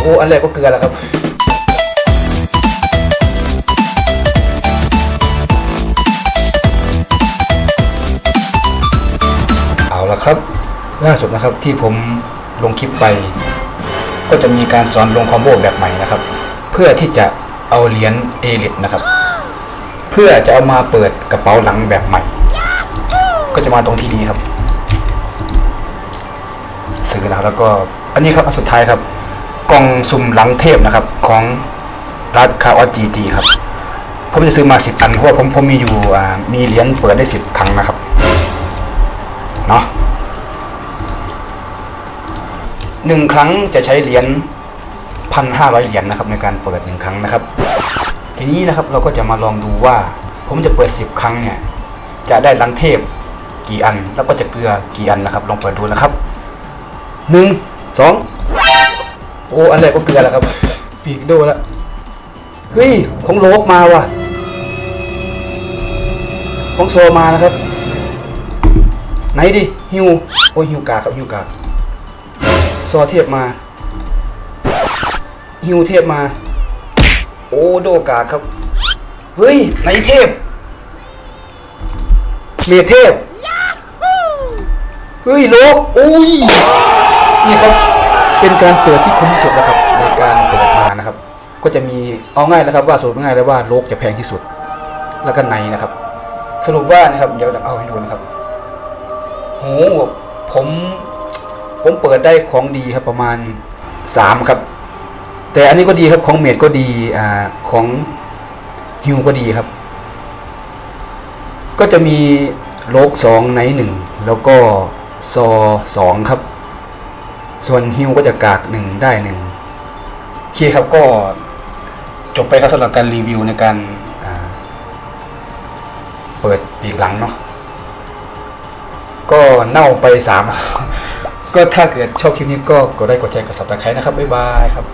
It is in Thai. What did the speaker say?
โอ้อันแรกก็เกลือแล้วครับเอาละครับล่าสุดนะครับที่ผมลงคลิปไป ก็จะมีการสอนลงคอมโบแบบใหม่นะครับ เพื่อที่จะเอาเหรียญเอลิทนะครับ เพื่อจะเอามาเปิดกระเป๋าหลังแบบใหม่ ก็จะมาตรงที่นี้ครับซื้อนะครับแล้วก็อันนี้ครับอันสุดท้ายครับ กล่องสุ่มหลังเทพนะครับของร้านคาออจีจีครับ ผมจะซื้อมาสิบอันเพราะผมผมมีอยู่มีเหรียญเปิดได้สิบครั้งนะครับเนาะหนึ่งครั้งจะใช้เหรียญพันห้าร้อยเหรียญนะครับในการเปิดหนึ่งครั้งนะครับ ทีนี้นะครับเราก็จะมาลองดูว่า ผมจะเปิดสิบครั้งเนี่ยจะได้ลังเทพกี่อัน แล้วก็จะเกลือกี่อันนะครับ ลองเปิดดูนะครับหนึ่งสอง อ้อันแรกก็เกลือแล้วครับปีกโดแล้วเฮ้ยของโลกมาว่ะ ของโซมานะครับ ไหนดิฮิวโอ้ยฮิวกาครับฮิวกาซอเทพมาฮิวเทพมา โอ้โดกาครับ เฮ้ยไหนเทพ เมเทพ เฮ้ยโลกอุ้ย นี่ครับ เป็นการเปิดที่คุ้มที่สุดแล้วครับในการเปิดมานะครับ ก็จะมีเอาง่ายนะครับว่าสรุปง่ายเลยว่าโลกจะแพงที่สุด แล้วก็ในนะครับ สรุปว่านะครับเดี๋ยวเอาให้ดูนะครับโหผมผมเปิดได้ของดีครับประมาณสามครับ แต่อันนี้ก็ดีครับของเมดก็ดีอ่าของฮิวก็ดีครับ ก็จะมีโลกสองในหนึ่งแล้วก็ซอสองครับ ส่วนฮิวก็จะกากหนึ่งได้หนึ่งโอเคครับก็จบไปครับสำหรับการรีวิวในการเปิดปีกหลังเนาะก็เน่าไปสามก็ถ้าเกิดชอบคลิปนี้ก็กดไลค์กดแชร์กดซับสไครต์นะครับ บ๊ายบายครับ